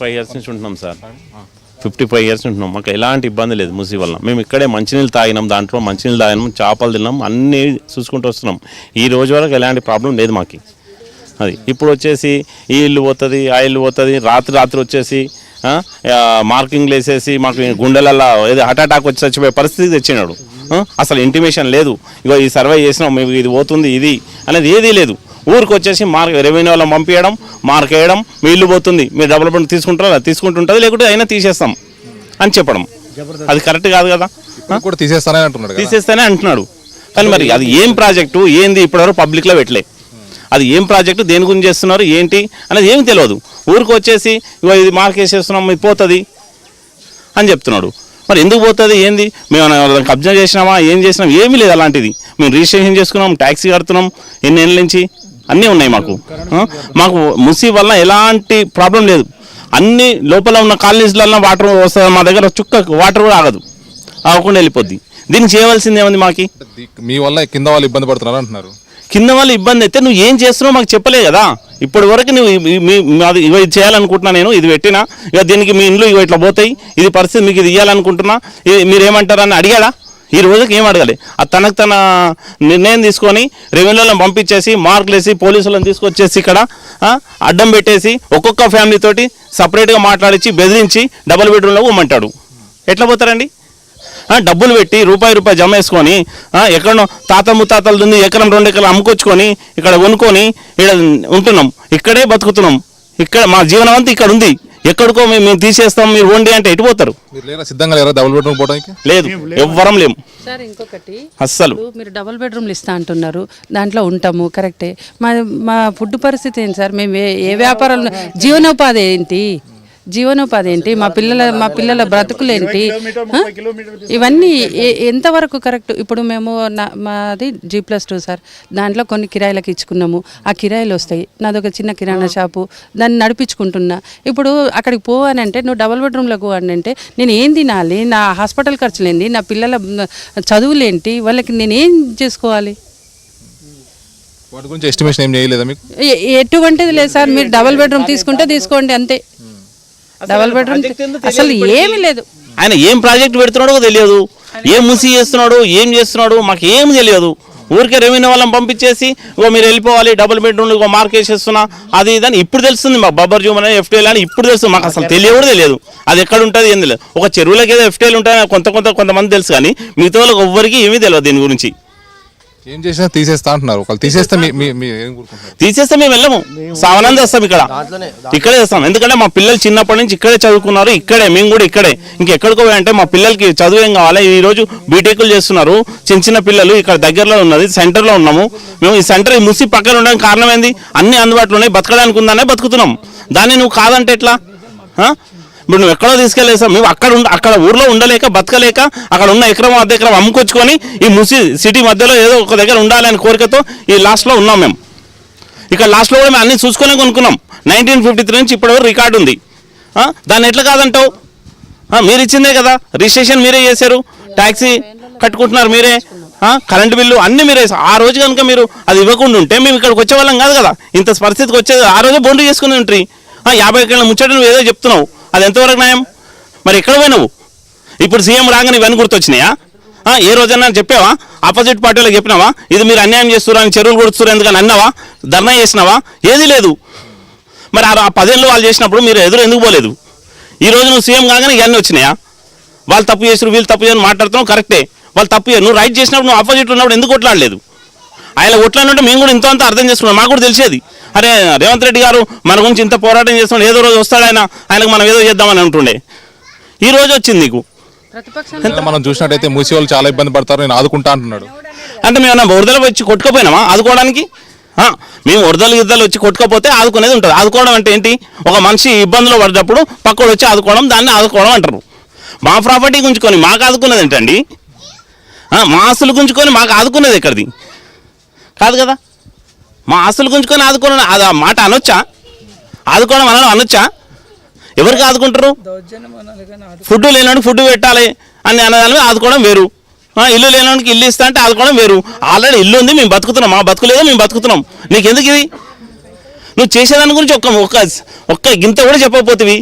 Five years నుంచి ఉంటున్నాం sir. Fifty five years ఉంటున్నాం. మాకు ఎలాంటి ఇబ్బంది లేదు ముసి వల్ల. మేము ఇక్కడే మంచినీళ్ళు తాగినాం దాంట్లో మంచినీళ్ళు తాగినాం చేపలు తిన్నాం అన్నీ చూసుకుంటూ వస్తున్నాం. ఈ రోజు వరకు ఎలాంటి ప్రాబ్లం లేదు మాకు. అది ఇప్పుడు వచ్చేసి ఈ ఇల్లు పోతుంది ఆ ఇల్లు పోతుంది రాత్రి రాత్రి వచ్చేసి మార్కింగ్లు వేసేసి మాకు గుండెలల్లో ఏదో హార్ట్ వచ్చి చచ్చిపోయే పరిస్థితి తెచ్చినాడు. అసలు ఇంటిమేషన్ లేదు. ఇగో ఈ సర్వే చేసినాం మేము ఇది పోతుంది ఇది అనేది ఏదీ లేదు. ఊరికి వచ్చేసి మార్క్ రెవెన్యూ వాళ్ళని పంపించడం మార్క్ వేయడం మీ ఇల్లు పోతుంది మీరు డెవలప్మెంట్ తీసుకుంటారా తీసుకుంటుంటుంది లేకుంటే అయినా తీసేస్తాం అని చెప్పడం. అది కరెక్ట్ కాదు కదా? కూడా తీసేస్తానని అంటున్నాడు తీసేస్తేనే అంటున్నాడు. కానీ మరి అది ఏం ప్రాజెక్టు ఏంది ఇప్పటివరకు పబ్లిక్లో పెట్టలే. అది ఏం ప్రాజెక్టు దేని గురించి చేస్తున్నారు ఏంటి అనేది ఏమి తెలియదు. ఊరికి వచ్చేసి ఇది మార్క్ వేసేస్తున్నాం ఇది పోతుంది అని చెప్తున్నాడు. మరి ఎందుకు పోతుంది ఏంది? మేము కబ్జా చేసినామా ఏం చేసినాం ఏమీ లేదు అలాంటిది. మేము రిజిస్ట్రేషన్ చేసుకున్నాం ట్యాక్సీ కడుతున్నాం ఎన్ని ఏళ్ళ నుంచి? అన్నీ ఉన్నాయి మాకు? మాకు ముసి వల్ల ఎలాంటి ప్రాబ్లం లేదు. అన్ని లోపల ఉన్న కాలనీస్లలో వాటర్ వస్తుంది మా దగ్గర చుక్క వాటర్ కూడా ఆగదు. ఆగకుండా వెళ్ళిపోద్ది. దీన్ని చేయవలసింది ఏముంది మాకి? మీ వల్ల కింద వాళ్ళు ఇబ్బంది పడుతున్నారు అంటున్నారు. కింద వాళ్ళు ఇబ్బంది అయితే నువ్వు ఏం చేస్తున్నావు మాకు చెప్పలే కదా. ఇప్పటి వరకు నువ్వు ఇగో ఇది చేయాలనుకుంటున్నా నేను ఇది పెట్టినా. ఇక దీనికి మీ ఇంట్లో ఇగో ఇట్లా పోతాయి. ఇది పరిస్థితి మీకు ఇది ఇవ్వాలనుకుంటున్నా ఇది మీరు ఏమంటారని అడిగాడా? ఈ రోజుకి ఏం అడగాలి? అది తనకు తన నిర్ణయం తీసుకొని రెవెన్యూలను పంపించేసి మార్కులు వేసి పోలీసులను తీసుకొచ్చేసి ఇక్కడ అడ్డం పెట్టేసి ఒక్కొక్క ఫ్యామిలీతోటి సపరేట్గా మాట్లాడించి బెదిరించి డబుల్ బెడ్రూమ్లో ఉమ్మంటాడు. ఎట్లా పోతారండి? డబ్బులు పెట్టి రూపాయి రూపాయి జమ వేసుకొని ఎక్కడో ఎక్కడనో తాత ముత్తాతలు ఉంది ఎకరం రెండు ఎకరం అమ్ముకొచ్చుకొని ఇక్కడ కొనుక్కొని ఇక్కడ ఉంటున్నాం. ఇక్కడే బతుకుతున్నాం. ఇక్కడ మా జీవనం అంతా ఇక్కడ ఉంది. ఎక్కడికో మేము మేము తీసేస్తాం మీరు వండి అంటే ఎటు పోతారు? మీరు లేరా? సిద్ధంగా లేరా డబుల్ బెడ్రూమ్ పోవడానికి? లేదు ఎవ్వరం లేము. సార్ ఇంకొకటి. అస్సలు. మీరు డబుల్ బెడ్రూమ్లు ఇస్తా అంటున్నారు దాంట్లో ఉంటాము కరెక్టే. మా మా ఫుడ్ పరిస్థితి ఏంటి సార్? మేము ఏ ఏ వ్యాపారాలు జీవనోపాధి ఏంటి? జీవనోపాధి ఏంటి? మా పిల్లల మా పిల్లల బ్రతుకులు ఏంటి? ఆ? ఇవన్నీ ఎంతవరకు కరెక్ట్? ఇప్పుడు మేము నా- మాది జీ ప్లస్ టూ సార్. దాంట్లో కొన్ని కిరాయిలకు ఇచ్చుకున్నాము. ఆ కిరాయిలు వస్తాయి. నాదొక చిన్న కిరాణా షాపు. దాన్ని నడిపించుకుంటున్నా. ఇప్పుడు అక్కడికి పోవానంటే నువ్వు డబుల్ బెడ్రూమ్లకు అంటే నేను ఏం తినాలి? నా హాస్పిటల్ ఖర్చులు ఏంటి నా పిల్లల మ్, చదువులేంటి? వాళ్ళకి నేను ఏం చేసుకోవాలి? వాటి గురించి ఎస్టిమేషన్ ఏం చేయలేదా మీకు? ఎ- ఎటువంటిది లేదు సార్. మీరు డబుల్ బెడ్రూమ్ తీసుకుంటే తీసుకోండి అంతే. డబుల్ బెడ్రూమ్ అసలు ఏమీ లేదు. ఆయన ఏం ప్రాజెక్ట్ పెడుతున్నాడో తెలియదు. ఏం ముసి చేస్తున్నాడు ఏం చేస్తున్నాడు మాకు ఏం తెలియదు. ఊరికే రెవెన్యూ వాళ్ళని పంపించేసి ఓ మీరు వెళ్ళిపోవాలి డబుల్ బెడ్రూమ్ ఒక మార్క్ వేసేస్తున్నా అది ఇది అని ఇప్పుడు తెలుస్తుంది మా బబ్బర్ జూమ్ అని ఎఫ్టీఎల్ అని ఇప్పుడు తెలుస్తుంది. మాకు అసలు తెలియ కూడా తెలియదు. అది ఎక్కడ ఉంటుంది ఏం తెలియదు. ఒక చెరువులకి ఏదో ఎఫ్టీఎల్ ఉంటాయని కొంత కొంత కొంతమంది తెలుసు కానీ మిగతా వాళ్ళకి ఎవ్వరికి ఏమీ తెలియదు దీని గురించి. ఏం చేసినా తీసేస్తా అంటున్నారు. ఒకళ్ళు తీసేస్తే తీసేస్తే మేము వెళ్ళము. సావనంద వస్తాం ఇక్కడ. ఇక్కడే వస్తాం ఎందుకంటే మా పిల్లలు చిన్నప్పటి నుంచి ఇక్కడే చదువుకున్నారు. ఇక్కడే మేము కూడా ఇక్కడే. ఇంకెక్కడికో అంటే మా పిల్లలకి చదువు ఏం కావాలి? ఈ రోజు బీటెక్లు చేస్తున్నారు. చిన్న చిన్న పిల్లలు ఇక్కడ దగ్గరలో ఉన్నది సెంటర్లో ఉన్నాము. మేము ఈ సెంటర్ ఈ ముసి పక్కన ఉండడానికి కారణం ఏంది? అన్ని అందుబాటులో ఉన్నాయి. బతకడానికి ఉందనే బతుకుతున్నాం. దాన్ని నువ్వు కాదంటే ఎట్లా? ఇప్పుడు నువ్వు ఎక్కడో తీసుకెళ్ళేసావు. మేము అక్కడ ఉండ అక్కడ ఊర్లో ఉండలేక బతకలేక అక్కడ ఉన్న ఎకరం అర్ధ ఎకరం అమ్ముకొచ్చుకొని ఈ ముసి సిటీ మధ్యలో ఏదో ఒక దగ్గర ఉండాలనే కోరికతో ఈ లాస్ట్లో ఉన్నాం మేము. ఇక్కడ లాస్ట్లో కూడా మేము అన్ని చూసుకొని కొనుక్కున్నాం. నైన్టీన్ ఫిఫ్టీ త్రీ నుంచి ఇప్పటివరకు రికార్డు ఉంది. దాన్ని ఎట్లా కాదంటావు? మీరు ఇచ్చిందే కదా. రిజిస్ట్రేషన్ మీరే చేశారు. ట్యాక్సీ కట్టుకుంటున్నారు మీరే. కరెంట్ బిల్లు అన్నీ మీరే ఆ రోజు కనుక మీరు అది ఇవ్వకుండా ఉంటే మేము ఇక్కడికి వచ్చేవాళ్ళం కాదు కదా. ఇంత పరిస్థితికి వచ్చేది. ఆ రోజే బొండు చేసుకుని ఉంటాయి యాభై ఎకరాల ముచ్చట నువ్వు ఏదో చెప్తున్నావు. అది ఎంతవరకు న్యాయం? మరి ఎక్కడ పోయినావు? ఇప్పుడు సీఎం రాగానే ఇవన్నీ గుర్తొచ్చినాయా? ఏ రోజైనా చెప్పావా? ఆపోజిట్ పార్టీలకు చెప్పినావా? ఇది మీరు అన్యాయం చేస్తున్నారు అని చెరువులు కొడుతున్నారు ఎందుకని అన్నావా? ధర్నా చేసినావా? ఏది లేదు. మరి ఆ పదేళ్ళు వాళ్ళు చేసినప్పుడు మీరు ఎదురు ఎందుకు పోలేదు? ఈ రోజు నువ్వు సీఎం కాగానే ఇవన్నీ వచ్చినాయా? వాళ్ళు తప్పు చేసారు వీళ్ళు తప్పు చేయని మాట్లాడుతున్నావు కరెక్టే. వాళ్ళు తప్పు చేయరు. నువ్వు రైట్ చేసినప్పుడు నువ్వు ఆపోజిట్ ఉన్నప్పుడు ఎందుకు కొట్లాడలేదు? ఆయన కొట్లాడినట్టు మేము కూడా ఇంత అంత అర్థం చేసుకున్నాం. మాకు కూడా తెలిసేది. అరే రేవంత్ రెడ్డి గారు మన గురించి ఇంత పోరాటం చేస్తున్నాడు ఏదో రోజు వస్తాడు ఆయన ఆయనకు మనం ఏదో చేద్దామని అంటుండే. ఈ రోజు వచ్చింది నీకు. ప్రతిపక్షం అంటే మనం చూసినట్టయితే మూసి వాళ్ళు చాలా ఇబ్బంది పడతారు నేను ఆదుకుంటా అంటున్నాడు. అంటే మేము వరదలు వచ్చి కొట్టుకపోయినామా ఆదుకోవడానికి? ఆ, మేము వరదలు గిద్దలు వచ్చి కొట్టుకపోతే ఆదుకునేది ఉంటుంది. ఆదుకోవడం అంటే ఏంటి? ఒక మనిషి ఇబ్బందులు పడ్డప్పుడు పక్కడు వచ్చి ఆదుకోవడం దాన్ని ఆదుకోవడం అంటారు. మా ప్రాపర్టీ గుంజుకొని మాకు ఆదుకునేది ఏంటండి? ఆ, మా ఆస్తులు గుంజుకొని మాకు ఆదుకునేది ఎక్కడిది? కాదు కదా? మా ఆస్తులు గుంజుకొని ఆదుకోవడం అది ఆ మాట అనొచ్చా? ఆదుకోవడం అనడం అనొచ్చా? ఎవరికి ఆదుకుంటారు? ఫుడ్ లేనోడికి ఫుడ్ పెట్టాలి అని అన్నదాని ఆదుకోవడం వేరు. ఇల్లు లేనోడికి ఇల్లు ఇస్తా అంటే ఆదుకోవడం వేరు. ఆల్రెడీ ఇల్లు ఉంది మేము బతుకుతున్నాం. మా బతుకులేదో మేము బతుకుతున్నాం. నీకు ఎందుకు ఇది? నువ్వు చేసేదాని గురించి ఒక్క ఒక్క ఒక్క గింత కూడా చెప్పకపోతివి.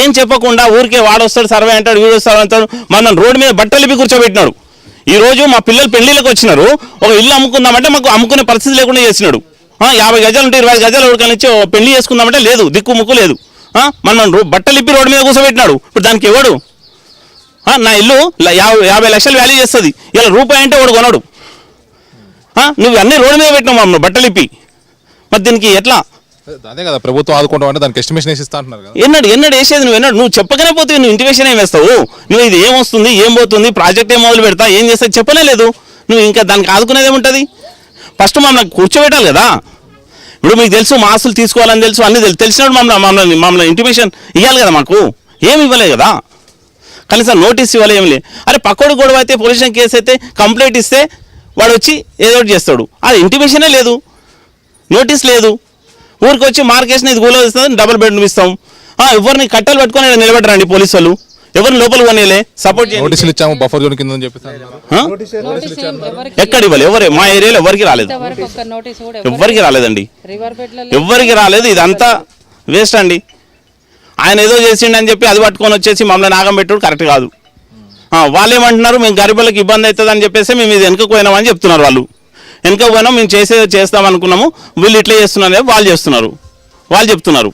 ఏం చెప్పకుండా ఊరికే వాడొస్తాడు సర్వే అంటాడు వీడు వస్తాడు అంటాడు. మనం రోడ్డు మీద బట్టలు కూర్చోబెట్టినాడు. ఈ రోజు మా పిల్లలు పెళ్ళిళ్ళకి వచ్చినారు. ఒక ఇల్లు అమ్ముకుందామంటే మాకు అమ్ముకునే పరిస్థితి లేకుండా చేసినాడు. ఆ, యాభై గజాలు ఉంటే ఇరవై గజాలు ఎవరికైనా ఓ పెళ్ళి చేసుకుందామంటే లేదు దిక్కు ముక్కు లేదు. ఆ, మనం బట్టలు ఇప్పి రోడ్డు మీద కూర్చోబెట్టినాడు. ఇప్పుడు దానికి ఎవడు? నా ఇల్లు యాభై యాభై లక్షలు వాల్యూ చేస్తుంది. ఇలా రూపాయి అంటే వాడు కొనడు. నువ్వు అన్ని రోడ్డు మీద పెట్టినావు మమ్మల్ని బట్టలు ఇప్పి మరి దీనికి ఎట్లా? అదే కదా ప్రభుత్వం ఆదుకుంటాం అంటే దానికి ఎస్టిమేషన్ వేసి ఇస్తా అంటున్నారు కదా. ఎన్నడు ఎన్నడు వేసేది నువ్వు ఎన్నడు? నువ్వు చెప్పకనే పోతే నువ్వు ఇంటిమేషన్ ఏం వేస్తావు? నువ్వు ఇది ఏం వస్తుంది ఏం పోతుంది ప్రాజెక్ట్ ఏం మొదలు పెడతా ఏం చేస్తా చెప్పనే లేదు. నువ్వు ఇంకా దానికి ఆదుకునేది ఏముంటుంది? ఫస్ట్ మమ్మల్ని కూర్చోబెట్టాలి కదా. ఇప్పుడు మీకు తెలుసు మాసులు తీసుకోవాలని తెలుసు అన్ని తెలుసు. తెలిసినప్పుడు మమ్మల్ని మమ్మల్ని మమ్మల్ని ఇంటిమేషన్ ఇవ్వాలి కదా మాకు. ఏమి ఇవ్వలేదు కదా. కనీసం నోటీస్ ఇవ్వాలి ఏమి లేదు అరే పక్కోడు గొడవ అయితే పొల్యూషన్ కేసు అయితే కంప్లైంట్ ఇస్తే వాడు వచ్చి ఏదో ఒకటి చేస్తాడు. అది ఇంటిమేషనే లేదు. నోటీస్ లేదు. ఊరికి వచ్చి మార్కేషన్ ఇది గూలో ఇస్తుంది డబుల్ బెడ్రూమ్ ఇస్తాం. ఆ, ఎవరిని కట్టెలు పట్టుకొని నిలబెట్టరండి పోలీసు వాళ్ళు. ఎవరిని లోపల కొనేలే సపోర్ట్ చేయండి. నోటీసులు ఇచ్చాము బఫర్ జోన్ కింద అని ఎవరికి ఎక్కడ ఇవ్వాలి? ఎవరే? మా ఏరియాలో ఎవరికి రాలేదు. ఇంతవరకు ఒక్క నోటీస్ కూడా ఎవరికి రాలేదండి. ఎవ్వరికి రాలేదు ఇదంతా వేస్ట్ అండి. ఆయన ఏదో చేసిండని చెప్పి అది పట్టుకొని వచ్చేసి మమ్మల్ని నాగం పెట్టుడు కరెక్ట్ కాదు. ఆ, వాళ్ళు ఏమంటున్నారు మేము గరీబులకు ఇబ్బంది అవుతుంది అని చెప్పేసి మేము ఇది వెనుకకు పోయినామని చెప్తున్నారు వాళ్ళు. వెనక పోయినా మేము చేసే చేస్తాం అనుకున్నాము వీళ్ళు ఇట్లా చేస్తున్నారు వాళ్ళు చేస్తున్నారు. వాళ్ళు చెప్తున్నారు.